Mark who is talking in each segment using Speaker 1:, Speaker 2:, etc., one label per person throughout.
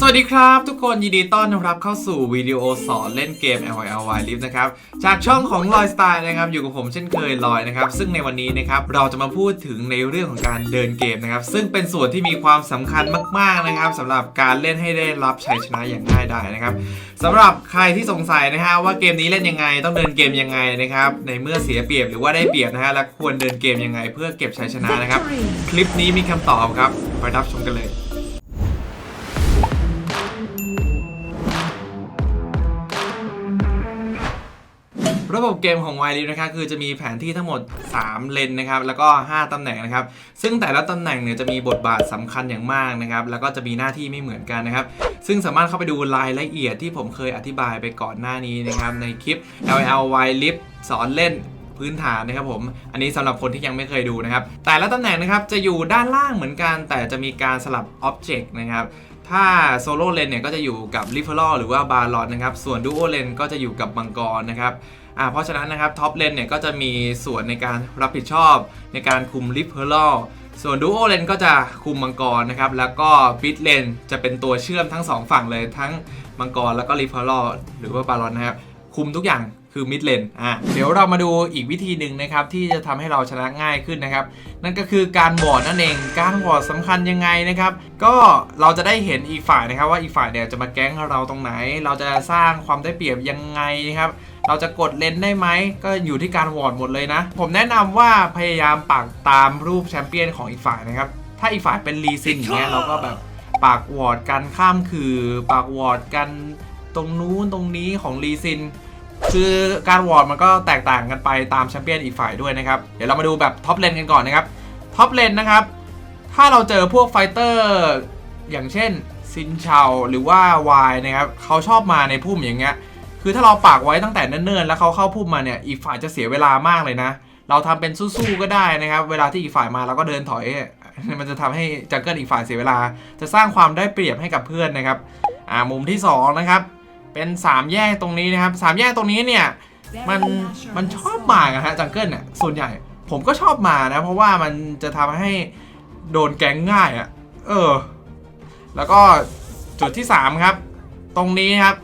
Speaker 1: สวัสดีครับทุกคนยินดีต้อนรับเข้าสู่วิดีโอสอนเล่นเกม L Y L Y Live นะครับ จากช่องของลอยสไตล์นะครับอยู่กับผมเช่นเคยลอยนะครับ ซึ่งในวันนี้นะครับเราจะมาพูดถึงในเรื่องของการเดินเกมนะครับ ซึ่งเป็นส่วนที่มีความสำคัญมากๆนะครับสำหรับการเล่นให้ได้รับชัยชนะอย่างง่ายดายนะครับสำหรับใครที่สงสัยนะฮะว่าเกมนี้เล่นยังไงต้องเดินเกมยังไงนะครับในเมื่อเสียเปรียบหรือว่าได้เปรียบนะฮะและควรเดินเกมยังไง เพื่อเก็บชัยชนะนะครับ คลิปนี้มีคำตอบครับไปรับชมกันเลย ระบบเกมของ y l i f นะครับคือจะมีแผนที่ทั้งหมด 3 เลนนะครับแล้วก็ 5 ตำแหน่งนะครับ ซึ่งแต่ละตำแหน่งเนี่ยจะมีบทบาทสำคัญอย่างมากนะครับแล้วก็จะมีหน้าที่ไม่เหมือนกันนะครับ ซึ่งสามารถเข้าไปดูรายละเอียดที่ผมเคยอธิบายไปก่อนหน้านี้นะครับในคลิป LL y l i f สอนเล่นพื้นฐานนะครับผม อันนี้สำหรับคนที่ยังไม่เคยดูนะครับ แต่ละตำแหน่งนะครับจะอยู่ด้านล่างเหมือนกัน แต่จะมีการสลับ Object นะครับ ถ้าโซโล่เลนเนี่ยก็จะอยู่กับลิเฟอร์หรือว่าบาลอนนะครับ ส่วนดูโอเลนก็จะอยู่กับมังกรนะครับอ่าเพราะฉะนั้นนะครับท็อปเลนเนี่ยก็จะมีส่วนในการรับผิดชอบในการคุมลิฟเฟอร์ส่วนดูโอเลนก็จะคุมมังกรนะครับ แล้วก็บิดเลนจะเป็นตัวเชื่อมทั้งสองฝั่งเลยทั้งมังกรแล้วก็ลิฟเฟอร์หรือว่าบาลอนนะครับ คุมทุกอย่าง คือมิดเลนอะเดี๋ยวเรามาดูอีกวิธีหนึ่งนะครับ ที่จะทำให้เราชนะง่ายขึ้นนะครับ นั่นก็คือการวอดนั่นเอง การวอดสำคัญยังไงนะครับ ก็เราจะได้เห็นอีกฝ่ายนะครับ ว่าอีกฝ่ายเนี่ยจะมาแก๊งเราตรงไหน เราจะสร้างความได้เปรียบยังไงนะครับเราจะกดเลนได้ไหม ก็อยู่ที่การวอร์ดหมดเลยนะ ผมแนะนำว่าพยายามปักตามรูปแชมเปี้ยนของอีกฝ่ายนะครับ ถ้าอีกฝ่ายเป็นรีซินอย่างเงี้ยเราก็แบบปากวอร์ดกันข้ามคือปากวอร์ดกันตรงนู้นตรงนี้ของรีซิน คือการวอร์ดมันก็แตกต่างกันไปตามแชมเปี้ยนอีกฝ่ายด้วยนะครับ เดี๋ยวเรามาดูแบบท็อปเลนกันก่อนนะครับท็อปเลนนะครับ ถ้าเราเจอพวกไฟเตอร์อย่างเช่นซินเชาหรือว่าวายนะครับเขาชอบมาในพุ่มอย่างเงี้ยคือถ้าเราปากไว้ตั้งแต่เนิ่นๆแล้วเขาเข้าพุ่มมาเนี่ยอีกฝ่ายจะเสียเวลามากเลยนะ เราทำเป็นสู้ๆก็ได้นะครับ เวลาที่อีกฝ่ายมาเราก็เดินถอย มันจะทำให้จังเกิลอีกฝ่ายเสียเวลา จะสร้างความได้เปรียบให้กับเพื่อนนะครับอ่ามุมที่สองนะครับ เป็นสามแยกตรงนี้นะครับสามแยกตรงนี้เนี่ยมันมันชอบมาอะฮะจังเกิลเนี่ยส่วนใหญ่ผมก็ชอบมานะ เพราะว่ามันจะทำให้โดนแก๊งง่ายอะ่ะเออ แล้วก็จุดที่ 3 ครับ ตรงนี้ครับ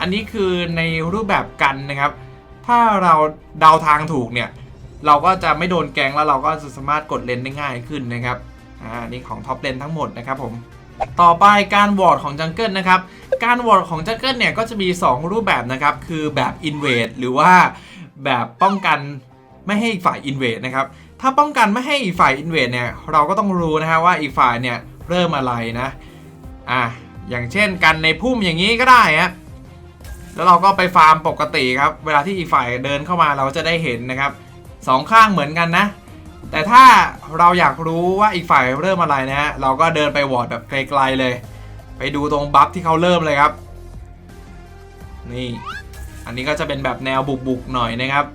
Speaker 1: อันนี้คือในรูปแบบกันนะครับ ถ้าเราเดาทางถูกเนี่ย เราก็จะไม่โดนแก๊งแล้วเราก็จะสามารถกดเลนได้ง่ายขึ้นนะครับอ่านี่ของท็อปเลนทั้งหมดนะครับผม ต่อไปการวอร์ดของจังเกิลนะครับ การวอร์ดของจังเกิลเนี่ยก็จะมี 2 รูปแบบนะครับ คือแบบ invade หรือว่าแบบป้องกันไม่ให้อีกฝ่าย invade นะครับ ถ้าป้องกันไม่ให้อีกฝ่าย invade เนี่ยเราก็ต้องรู้นะฮะว่าอีกฝ่ายเนี่ยเริ่มอะไรนะอะอย่างเช่นกันในพุ่มอย่างนี้ก็ได้ฮะแล้วเราก็ไปฟาร์มปกติครับ เวลาที่อีกฝ่ายเดินเข้ามาเราจะได้เห็นนะครับสองข้างเหมือนกันนะ แต่ถ้าเราอยากรู้ว่าอีกฝ่ายเริ่มอะไรนะฮะเราก็เดินไปวอร์ดแบบไกลๆเลย ไปดูตรงบัฟที่เขาเริ่มเลยครับ นี่ อันนี้ก็จะเป็นแบบแนวบุกๆหน่อยนะครับ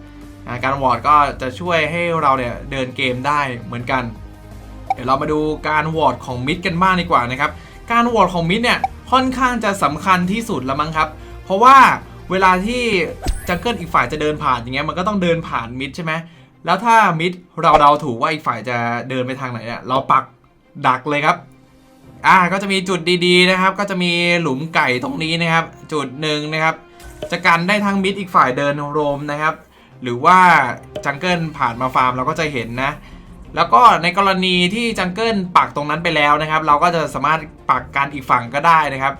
Speaker 1: การวอร์ดก็จะช่วยให้เราเนี่ยเดินเกมได้เหมือนกัน เดี๋ยวเรามาดูการวอร์ดของมิดกันบ้างดีกว่านะครับ การวอร์ดของมิดเนี่ยค่อนข้างจะสำคัญที่สุดแล้วมั้งครับ เพราะว่าเวลาที่จังเกิลอีกฝ่ายจะเดินผ่านอย่างเงี้ยมันก็ต้องเดินผ่านมิดใช่ไหมแล้วถ้ามิดเราเราถูกว่าอีกฝ่ายจะเดินไปทางไหนเนี่ยเราปักดักเลยครับ อ่าก็จะมีจุดดีๆนะครับ ก็จะมีหลุมไก่ตรงนี้นะครับ จุดหนึ่งนะครับ จะกันได้ทั้งมิดอีกฝ่ายเดินโรมนะครับ หรือว่าจังเกิลผ่านมาฟาร์มเราก็จะเห็นนะ แล้วก็ในกรณีที่จังเกิลปักตรงนั้นไปแล้วนะครับ เราก็จะสามารถปักกันอีกฝั่งก็ได้นะครับ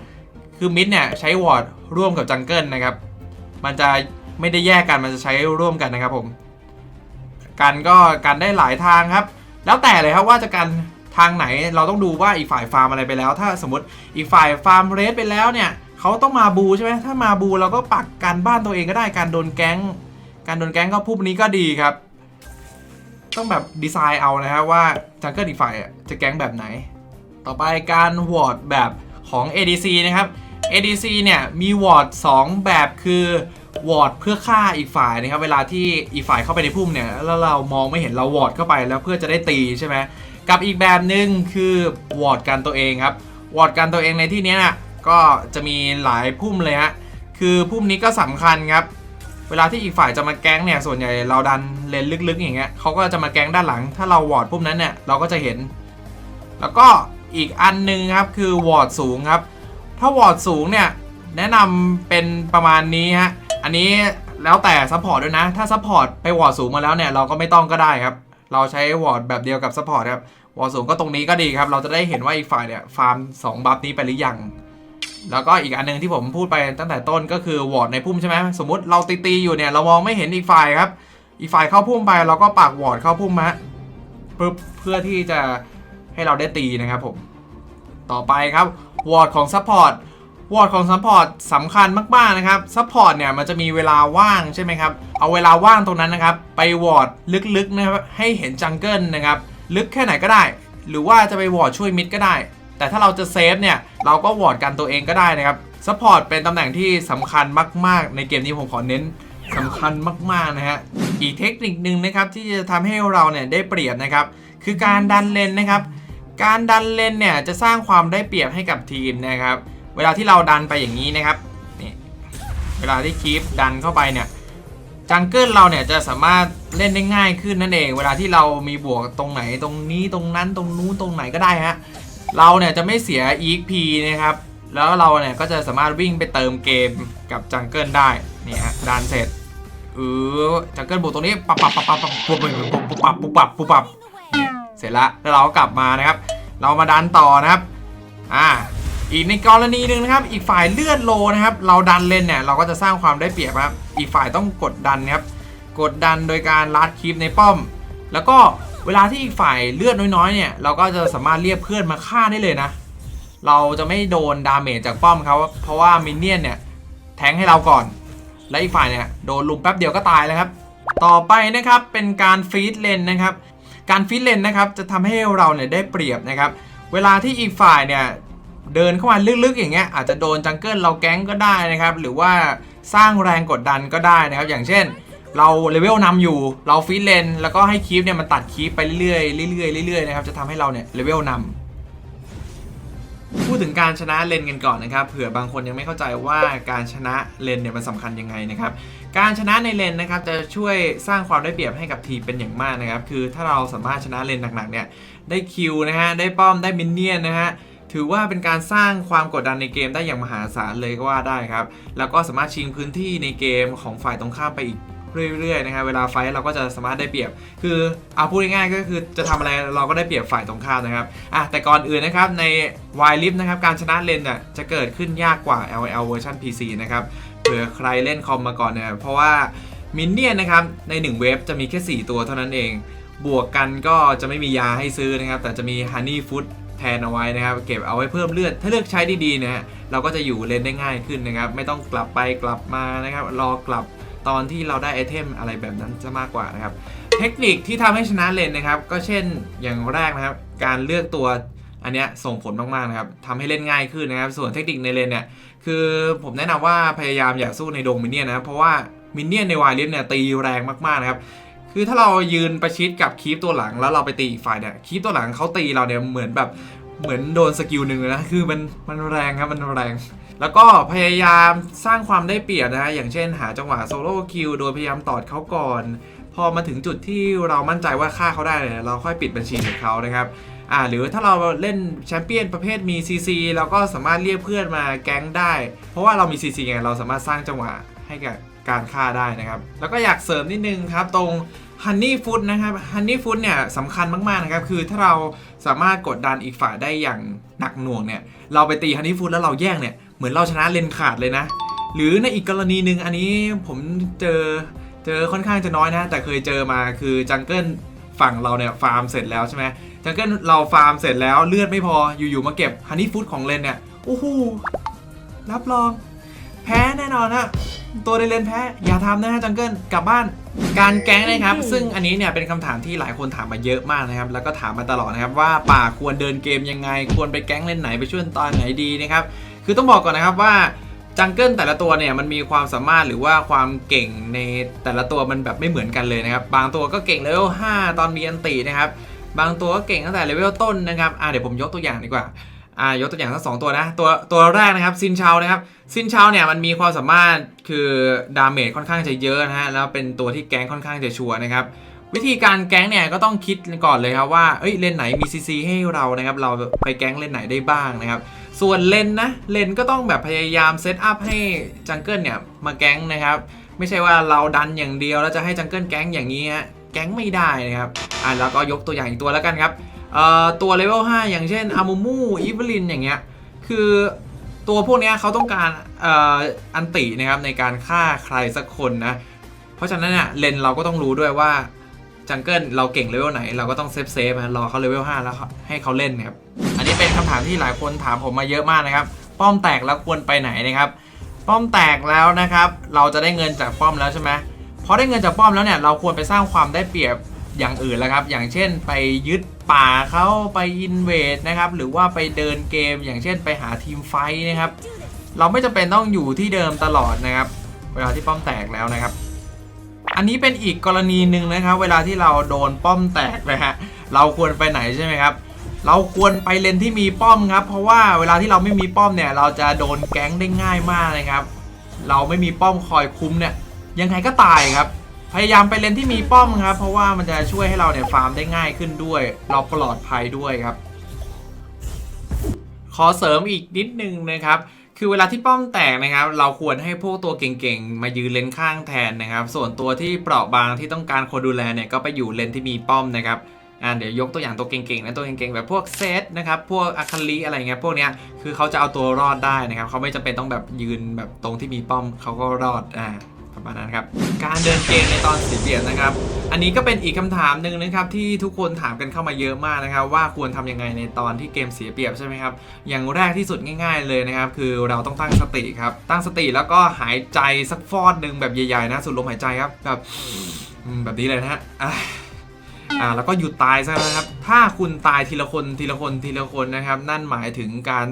Speaker 1: คือมิดเนี่ยใช้วอร์ดร่วมกับจังเกิลนะครับ มันจะไม่ได้แยกกันมันจะใช้ร่วมกันนะครับผม กันก็กันได้หลายทางครับ แล้วแต่เลยครับว่าจะกัน ทางไหนเราต้องดูว่าอีกฝ่ายฟาร์มอะไรไปแล้ว ถ้าสมมติอีกฝ่ายฟาร์มเรสไปแล้วเนี่ยเขาต้องมาบูใช่ไหมถ้ามาบูเราก็ปักกันบ้านตัวเองก็ได้การโดนแก๊ง การโดนแก๊งก็พวกนี้ก็ดีครับ ต้องแบบดีไซน์เอานะครับว่าจังเกิลอีกฝ่ายจะแก๊งแบบไหน ต่อไปการวอร์ดแบบของ ADC นะครับ ADC เนี่ยมีวอร์ด2แบบคือวอร์ดเพื่อฆ่าอีกฝ่ายนะครับเวลาที่อีกฝ่ายเข้าไปในพุ่มเนี่ยแล้วเรามองไม่เห็นเราวอร์ดเข้าไปแล้วเพื่อจะได้ตีใช่ไหม กับอีกแบบหนึ่งคือวอร์ดกันตัวเองครับวอร์ดกันตัวเองในที่นี้นะก็จะมีหลายพุ่มเลยฮะคือพุ่มนี้ก็สำคัญครับ เวลาที่อีกฝ่ายจะมาแก๊งเนี่ยส่วนใหญ่เราดันเลนลึกๆ อย่างเงี้ยเขาก็จะมาแก๊งด้านหลัง ถ้าเราวอร์ดพุ่มนั้นเนี่ยเราก็จะเห็น แล้วก็อีกอันหนึงครับคือวอร์ดสูงครับ ถ้าวอร์ดสูงเนี่ยแนะนำเป็นประมาณนี้ฮะอันนี้แล้วแต่ซัพพอร์ตด้วยนะ ถ้าซัพพอร์ตไปวอร์ดสูงมาแล้วเนี่ยเราก็ไม่ต้องก็ได้ครับ เราใช้วอร์ดแบบเดียวกับซัพพอร์ตครับวอร์ดสูงก็ตรงนี้ก็ดีครับ เราจะได้เห็นว่าอีกฝ่ายเนี่ยฟาร์ม2บัฟนี้ไปหรือยัง แล้วก็อีกอันหนึงที่ผมพูดไปตั้งแต่ต้นก็คือวอร์ดในพุ่มใช่ไหมสมมติเราตีตีอยู่เนี่ยเรามองไม่เห็นอีกฝ่ายครับ อีกฝ่ายเข้าพุ่มไปเราก็ปักวอร์ดเข้าพุ่มมาปึ๊บเพื่อที่จะให้เราได้ตีนะครับผม ต่อไปครับวอร์ดของซัพพอร์ต วอร์ดของซัพพอร์ตสำคัญมากๆนะครับซัพพอร์ตเนี่ยมันจะมีเวลาว่างใช่ไหมครับ เอาเวลาว่างตรงนั้นนะครับ ไปวอร์ดลึกๆนะครับให้เห็นจังเกิลนะครับ ลึกแค่ไหนก็ได้ หรือว่าจะไปวอร์ดช่วยมิดก็ได้ แต่ถ้าเราจะเซฟเนี่ย เราก็วอร์ดกันตัวเองก็ได้นะครับซัพพอร์ตเป็นตำแหน่งที่สำคัญมาก ๆ ในเกมนี้ผมขอเน้นสำคัญมากๆนะฮะอีกเทคนิคหนึ่งนะครับที่จะทำให้เราเนี่ยได้เปรียบนะครับ คือการดันเลนนะครับ การดันเลนเนี่ยจะสร้างความได้เปรียบให้กับทีมนะครับ เวลาที่เราดันไปอย่างนี้นะครับนี่เวลาที่คีปดันเข้าไปเนี่ยจังเกิลเราเนี่ยจะสามารถเล่นได้ง่ายขึ้นนั่นเอง เวลาที่เรามีบวกตรงไหนตรงนี้ตรงนั้นตรงนู้นตรงไหนก็ได้ฮะเราเนี่ยจะไม่เสีย EXP นะครับแล้วเราเนี่ยก็จะสามารถวิ่งไปเติมเกมกับจังเกิลได้นี่ฮะดันเสร็จเออจังเกิลบวกตรงนี้ปับปับปับปับปับปุ๊บปุ๊บปุบปับปุ๊บปับปุ๊บปับเสร็จละแล้วเราก็กลับมานะครับ เรามาดันต่อนะครับอ่า อีกในกรณีหนึ่งนะครับ อีกฝ่ายเลือดโลนะครับ เราดันเล่นเนี่ยเราก็จะสร้างความได้เปรียบครับ อีกฝ่ายต้องกดดันครับ กดดันโดยการลัดคลิปในป้อม แล้วก็เวลาที่อีกฝ่ายเลือดน้อยๆเนี่ย เราก็จะสามารถเรียกเพื่อนมาฆ่าได้เลยนะ เราจะไม่โดนดาเมจจากป้อมเขาเพราะว่ามินเนี่ยนเนี่ยแทงให้เราก่อน และอีกฝ่ายเนี่ยโดนลุมแป๊บเดียวก็ตายแล้วครับ ต่อไปนะครับเป็นการฟีดเลนนะครับ การฟีดเลนนะครับจะทำให้เราเนี่ยได้เปรียบนะครับ เวลาที่อีกฝ่ายเนี่ย เดินเข้ามาลึกๆอย่างเงี้ยอาจจะโดนจังเกิลเราแก๊งก็ได้นะครับ หรือว่าสร้างแรงกดดันก็ได้นะครับ อย่างเช่น เราเลเวลนำอยู่เราฟีดเลนแล้วก็ให้คีฟเนี่ยมันตัดคีฟไปเรื่อยๆเรื่อยๆเรื่อยๆนะครับจะทำให้เราเนี่ยเลเวลนำพูดถึงการชนะเลนกันก่อนนะครับเผื่อบางคนยังไม่เข้าใจว่าการชนะเลนเนี่ยมันสำคัญยังไงนะครับการชนะในเลนนะครับจะช่วยสร้างความได้เปรียบให้กับทีมเป็นอย่างมากนะครับคือถ้าเราสามารถชนะเลนหนักๆเนี่ยได้คิวนะฮะได้ป้อมได้มินเนี่ยนนะฮะ ถือว่าเป็นการสร้างความกดดันในเกมได้อย่างมหาศาลเลยก็ว่าได้ครับ แล้วก็สามารถชิงพื้นที่ในเกมของฝ่ายตรงข้ามไปอีกเรื่อยๆนะครับเวลาไฟท์เราก็จะสามารถได้เปรียบ คือเอาพูดง่ายๆก็คือจะทำอะไรเราก็ได้เปรียบฝ่ายตรงข้ามนะครับอะแต่ก่อนอื่นนะครับใน y l i f นะครับการชนะเลนน่ะจะเกิดขึ้นยากกว่า LL เวอร์ชัน PC นะครับเผื่อใครเล่นคอมมาก่อนเนี่ยเพราะว่ามินเนี่ยนนะครับใน 1 เว็บจะมีแค่ 4 ตัวเท่านั้นเอง บวกกันก็จะไม่มียาให้ซื้อนะครับ แต่จะมี Honey Food แทนเอาไว้นะครับ เก็บเอาไว้เพิ่มเลือด ถ้าเลือกใช้ดีๆนะฮะเราก็จะอยู่เลนได้ง่ายขึ้นนะครับ ไม่ต้องกลับไปกลับมานะครับ รอกลับตอนที่เราได้ไอเทมอะไรแบบนั้นจะมากกว่านะครับ เทคนิคที่ทำให้ชนะเลนนะครับ ก็เช่นอย่างแรกนะครับ การเลือกตัวอันนี้ส่งผลมากๆนะครับทำให้เล่นง่ายขึ้นนะครับ ส่วนเทคนิคในเลนเนี่ยคือผมแนะนำว่าพยายามอย่าสู้ในดงมินเนี่ยนะเพราะว่ามินเนี่ยนในวายเลิฟเนี่ยตีแรงมากๆนะครับ คือถ้าเรายืนประชิดกับคีปตัวหลังแล้วเราไปตีอีกฝ่ายเนี่ยคีปตัวหลังเขาตีเราเนี่ยเหมือนแบบเหมือนโดนสกิลหนึ่งเลยนะคือมันมันแรงครับมันแรง แล้วก็พยายามสร้างความได้เปรียบนะฮะอย่างเช่นหาจังหวะโซโล่คิวโดยพยายามตอดเขาก่อน พอมาถึงจุดที่เรามั่นใจว่าฆ่าเขาได้เนี่ยเราค่อยปิดบัญชีของเขานะครับอ่าหรือถ้าเราเล่นแชมเปี้ยนประเภทมี CC เราก็สามารถเรียกเพื่อนมาแก๊งได้ เพราะว่าเรามี CC ไงเราสามารถสร้างจังหวะให้กับการฆ่าได้นะครับ แล้วก็อยากเสริมนิดนึงครับตรง Honey Food นะครับ Honey Food เนี่ยสำคัญมากๆนะครับคือถ้าเราสามารถกดดันอีกฝ่ายได้อย่างหนักหน่วงเนี่ยเราไปตี Honey Food แล้วเราแย่งเนี่ยเหมือนเราชนะเลนขาดเลยนะ หรือในอีกกรณีหนึ่งอันนี้ผมเจอเจอค่อนข้างจะน้อยนะ แต่เคยเจอมาคือจังเกิลฝั่งเราเนี่ยฟาร์มเสร็จแล้วใช่ไหมจังเกิลเราฟาร์มเสร็จแล้วเลือดไม่พออยู่ๆมาเก็บฮันนี่ฟู้ดของเลนเนี่ยโอ้โหรับรอง แพ้แน่นอนฮะตัวในเลนแพ้อย่าทำนะฮะจังเกิลกลับบ้าน การแก๊งนะครับ ซึ่งอันนี้เนี่ยเป็นคำถามที่หลายคนถามมาเยอะมากนะครับ แล้วก็ถามมาตลอดนะครับว่าป่าควรเดินเกมยังไง ควรไปแก๊งเล่นไหนไปช่วยตอนไหนดีนะครับ คือต้องบอกก่อนนะครับว่าจังเกิลแต่ละตัวเนี่ยมันมีความสามารถหรือว่าความเก่งในแต่ละตัวมันแบบไม่เหมือนกันเลยนะครับ บางตัวก็เก่งเลเวล5ตอนมีอันตีนะครับ บางตัวก็เก่งตั้งแต่เลเวลต้นนะครับ อ่าเดี๋ยวผมยกตัวอย่างดีกว่า อ่ายกตัวอย่างทั้งสองตัวนะ ตัวตัวแรกนะครับซินเชานะครับซินเชาเนี่ยมันมีความสามารถคือดาเมจค่อนข้างจะเยอะนะฮะแล้วเป็นตัวที่แก๊งค่อนข้างจะชัวร์นะครับวิธีการแก๊งเนี่ยก็ต้องคิดก่อนเลยครับว่าเอ้ยเลนไหนมีซีซีให้เรานะครับเราไปแก๊งเลนไหนได้บ้างนะครับส่วนเลนนะเลนก็ต้องแบบพยายามเซตอัพให้จังเกิลเนี่ยมาแก๊งนะครับไม่ใช่ว่าเราดันอย่างเดียวแล้วจะให้จังเกิลแก๊งอย่างนี้ฮะแก๊งไม่ได้นะครับอะแล้วก็ยกตัวอย่างอีกตัวแล้วกันครับ ตัวเลเวล5อย่างเช่นอามูมูอีเวลินอย่างเงี้ยคือตัวพวกนี้เขาต้องการอ,อันตินะครับในการฆ่าใครสักคนนะ เพราะฉะนั้นเนี่ยเลนเราก็ต้องรู้ด้วยว่าจังเกิลเราเก่งเลเวลไหน เราก็ต้องเซฟเซฟนะรอเขาเลเวล5แล้วให้เขาเล่นนะครับ อันนี้เป็นคำถามที่หลายคนถามผมมาเยอะมากนะครับ ป้อมแตกแล้วควรไปไหนนะครับ ป้อมแตกแล้วนะครับ เราจะได้เงินจากป้อมแล้วใช่ไหมพอได้เงินจากป้อมแล้วเนี่ยเราควรไปสร้างความได้เปรียบ อย่างอื่นแล้วครับ อย่างเช่นไปยึดป่าเขาไปอินเวดนะครับ หรือว่าไปเดินเกม อย่างเช่นไปหาทีมไฟนะครับ เราไม่จำเป็นต้องอยู่ที่เดิมตลอดนะครับ เวลาที่ป้อมแตกแล้วนะครับ อันนี้เป็นอีกกรณีหนึ่งนะครับ เวลาที่เราโดนป้อมแตกนะฮะ เราควรไปไหนใช่ไหมครับ เราควรไปเลนที่มีป้อมครับ เพราะว่าเวลาที่เราไม่มีป้อมเนี่ย เราจะโดนแก๊งได้ง่ายมากนะครับ เราไม่มีป้อมคอยคุ้มเนี่ย ยังไงก็ตายครับ พยายามไปเลนที่มีป้อมครับ เพราะว่ามันจะช่วยให้เราเนี่ยฟาร์มได้ง่ายขึ้นด้วย เราปลอดภัยด้วยครับ ขอเสริมอีกนิดนึงนะครับคือเวลาที่ป้อมแตกนะครับ เราควรให้พวกตัวเก่งๆ มายืนเลนข้างแทนนะครับ ส่วนตัวที่เปราะบางที่ต้องการคนดูแลเนี่ยก็ไปอยู่เลนที่มีป้อมนะครับอ่าเดี๋ยวยกตัวอย่างตัวเก่งๆนะตัวเก่งๆแบบพวกเซตนะครับพวกอาคาลีอะไรเงี้ยพวกเนี้ยคือเขาจะเอาตัวรอดได้นะครับเขาไม่จำเป็นต้องแบบยืนแบบตรงที่มีป้อมเขาก็รอดอ่า ประมาณนั้นครับ การเดินเกมในตอนเสียเปรียบนะครับ อันนี้ก็เป็นอีกคำถามหนึ่งนะครับที่ทุกคนถามกันเข้ามาเยอะมากนะครับ ว่าควรทำยังไงในตอนที่เกมเสียเปรียบใช่ไหมครับ อย่างแรกที่สุดง่าย ๆ เลยนะครับ คือเราต้องตั้งสติครับ ตั้งสติแล้วก็หายใจสักฟอดหนึ่งแบบใหญ่ๆนะสูดลมหายใจครับแบบแบบนี้เลยนะฮะอ่าแล้วก็หยุดตายซะนะครับ ถ้าคุณตายทีละคนทีละคนทีละคนนะครับ นั่นหมายถึงการ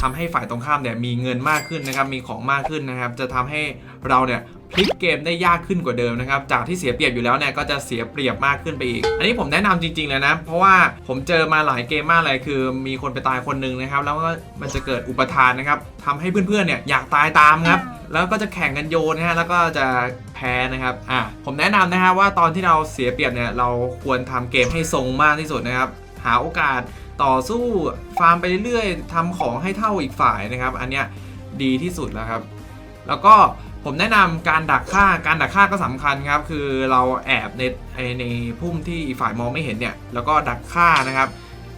Speaker 1: ทำให้ฝ่ายตรงข้ามเนี่ยมีเงินมากขึ้นนะครับมีของมากขึ้นนะครับ จะทำให้เราเนี่ยพลิกเกมได้ยากขึ้นกว่าเดิมนะครับ จากที่เสียเปรียบอยู่แล้วเนี่ยก็จะเสียเปรียบมากขึ้นไปอีก อันนี้ผมแนะนำจริงๆเลยนะ เพราะว่าผมเจอมาหลายเกมมากเลยคือ มีคนไปตายคนหนึ่งนะครับ แล้วก็มันจะเกิดอุปทานนะครับทำให้เพื่อนๆเนี่ยอยากตายตามครับแล้วก็จะแข่งกันโยนนะฮะแล้วก็จะแพ้นะครับอะผมแนะนำนะฮะว่าตอนที่เราเสียเปรียบเนี่ยเราควรทำเกมให้ทรงมากที่สุดนะครับหาโอกาสต่อสู้ฟาร์มไปเรื่อยๆทำของให้เท่าอีกฝ่ายนะครับ อันเนี้ยดีที่สุดแล้วครับ แล้วก็ผมแนะนำการดักฆ่าการดักฆ่าก็สำคัญครับ คือเราแอบในในพุ่มที่อีกฝ่ายมองไม่เห็นเนี่ย แล้วก็ดักฆ่านะครับ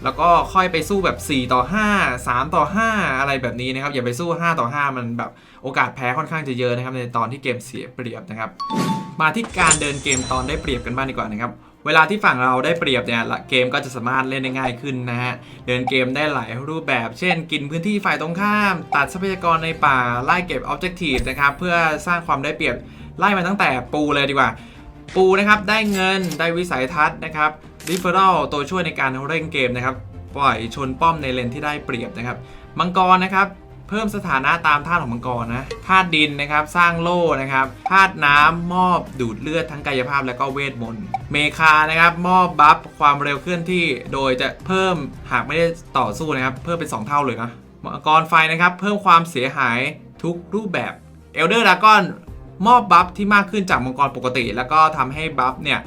Speaker 1: แล้วก็ค่อยไปสู้แบบ 4 ต่อ 5 3 ต่อ 5 อะไรแบบนี้นะครับ อย่าไปสู้ 5 ต่อ 5 มันแบบโอกาสแพ้ค่อนข้างจะเยอะนะครับ ในตอนที่เกมเสียเปรียบนะครับ มาที่การเดินเกมตอนได้เปรียบกันบ้างดีกว่านะครับ เวลาที่ฝั่งเราได้เปรียบเนี่ยเกมก็จะสามารถเล่นได้ง่ายขึ้นนะฮะ เดินเกมได้หลายรูปแบบ เช่น กินพื้นที่ฝ่ายตรงข้าม ตัดทรัพยากรในป่า ไล่เก็บ Objective นะครับ เพื่อสร้างความได้เปรียบ ไล่มาตั้งแต่ปูเลยดีกว่า ปูนะครับ ได้เงิน ได้วิสัยทัศน์นะครับ Referral ตัวช่วยในการเร่งเกมนะครับ ปล่อยชนป้อมในเลนที่ได้เปรียบนะครับ มังกรนะครับ เพิ่มสถานะตามธาตุของมังกรนะธาตุดินนะครับสร้างโล่นะครับธาตุน้ำมอบดูดเลือดทั้งกายภาพและก็เวทมนต์เมคานะครับมอบบัฟความเร็วเคลื่อนที่โดยจะเพิ่มหากไม่ได้ต่อสู้นะครับเพิ่มเป็น 2 เท่าเลยนะมังกรไฟนะครับเพิ่มความเสียหายทุกรูปแบบเอลเดอร์ดากอนมอบบัฟที่มากขึ้นจากมังกรปกติ แล้วก็ทำให้บัฟเนี่ย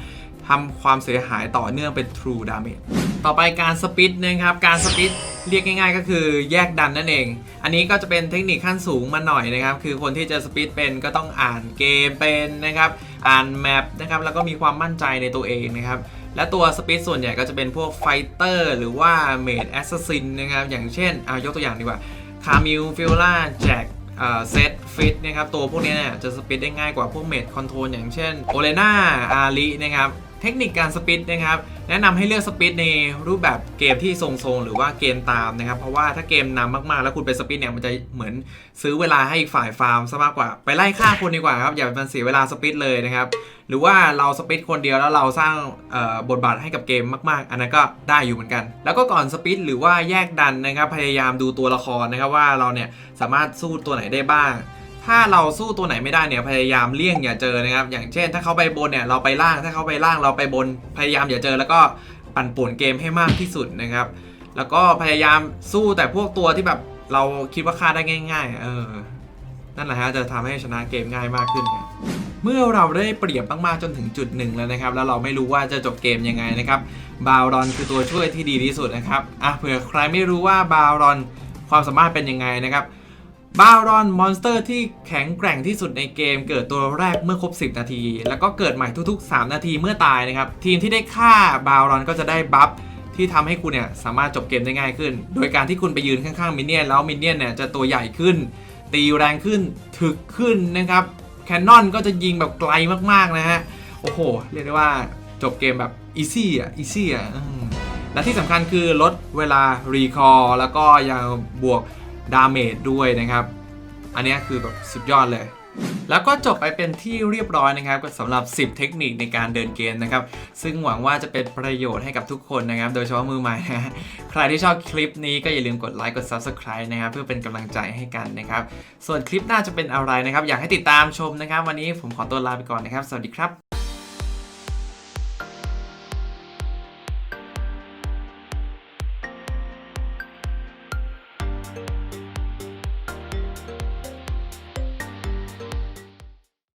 Speaker 1: ทำความเสียหายต่อเนื่องเป็น True Damage ต่อไปการสปิดนะครับ การสปิดเรียกง่าย ๆ ก็คือแยกดันนั่นเอง อันนี้ก็จะเป็นเทคนิคขั้นสูงมาหน่อยนะครับ คือคนที่จะสปิดเป็นก็ต้องอ่านเกมเป็นนะครับ อ่านแมปนะครับ แล้วก็มีความมั่นใจในตัวเองนะครับ และตัวสปิดส่วนใหญ่ก็จะเป็นพวกไฟเตอร์หรือว่าเมดแอสซัสซินนะครับ อย่างเช่นเอายกตัวอย่างดีกว่า คามิลฟิลล่าแจ็คเซตฟิตนะครับ ตัวพวกนี้เนี่ยจะสปิดได้ง่ายกว่าพวกเมดคอนโทรลอย่างเช่นโอเลนาอารินะครับ เทคนิคการสปิดนะครับแนะนำให้เลือกสปิดในรูปแบบเกมที่ทรงๆ หรือว่าเกมตามนะครับ เพราะว่าถ้าเกมนำมากๆ แล้วคุณไปสปิดเนี่ยมันจะเหมือนซื้อเวลาให้อีกฝ่ายฟาร์มซะมากกว่า ไปไล่ฆ่าคนดีกว่าครับ อย่ามันเสียเวลาสปิดเลยนะครับ หรือว่าเราสปิดคนเดียวแล้วเราสร้างบทบาทให้กับเกมมาก ๆ อันนั้นก็ได้อยู่เหมือนกัน แล้วก็ก่อนสปิดหรือว่าแยกดันนะครับพยายามดูตัวละครนะครับว่าเราเนี่ยสามารถสู้ตัวไหนได้บ้าง ถ้าเราสู้ตัวไหนไม่ได้เนี่ยพยายามเลี่ยงอย่าเจอนะครับ อย่างเช่น ถ้าเขาไปบนเนี่ยเราไปล่าง ถ้าเขาไปล่างเราไปบน พยายามอย่าเจอแล้วก็ปั่นป่วนเกมให้มากที่สุดนะครับ แล้วก็พยายามสู้แต่พวกตัวที่แบบเราคิดว่าฆ่าได้ง่าย ๆ เออ นั่นแหละฮะจะทำให้ชนะเกมง่ายมากขึ้นครับเมื่อเราได้เปรียบมากๆจนถึงจุดหนึ่งแล้วนะครับ แล้วเราไม่รู้ว่าจะจบเกมยังไงนะครับบาวรอนคือตัวช่วยที่ดีที่สุดนะครับอะเผื่อใครไม่รู้ว่าบาวรอนความสามารถเป็นยังไงนะครับ บารอนมอนสเตอร์ที่แข็งแกร่งที่สุดในเกม เกิดตัวแรกเมื่อครบ 10 นาที แล้วก็เกิดใหม่ทุกๆ 3 นาทีเมื่อตายนะครับ ทีมที่ได้ฆ่าบารอนก็จะได้บัฟที่ทำให้คุณเนี่ยสามารถจบเกมได้ง่ายขึ้น โดยการที่คุณไปยืนข้างๆมินเนี่ยนแล้วมินเนี่ยนเนี่ยจะตัวใหญ่ขึ้น ตีแรงขึ้นถึกขึ้นนะครับแคนนอนก็จะยิงแบบไกลมากๆนะฮะโอ้โห เรียกได้ว่าจบเกมแบบอีซี่อะอีซี่อะและที่สำคัญคือลดเวลารีคอร์แล้วก็ยังบวก ดาเมจด้วยนะครับ อันนี้คือแบบสุดยอดเลยแล้วก็จบไปเป็นที่เรียบร้อยนะครับสำหรับ 10 เทคนิคในการเดินเกมนะครับ ซึ่งหวังว่าจะเป็นประโยชน์ให้กับทุกคนนะครับ โดยเฉพาะมือใหม่นะฮะใครที่ชอบคลิปนี้ก็อย่าลืมกดไลค์กด Subscribe นะครับ เพื่อเป็นกำลังใจให้กันนะครับ ส่วนคลิปหน้าจะเป็นอะไรนะครับ อยากให้ติดตามชมนะครับ วันนี้ผมขอตัวลาไปก่อนนะครับ สวัสดีครับ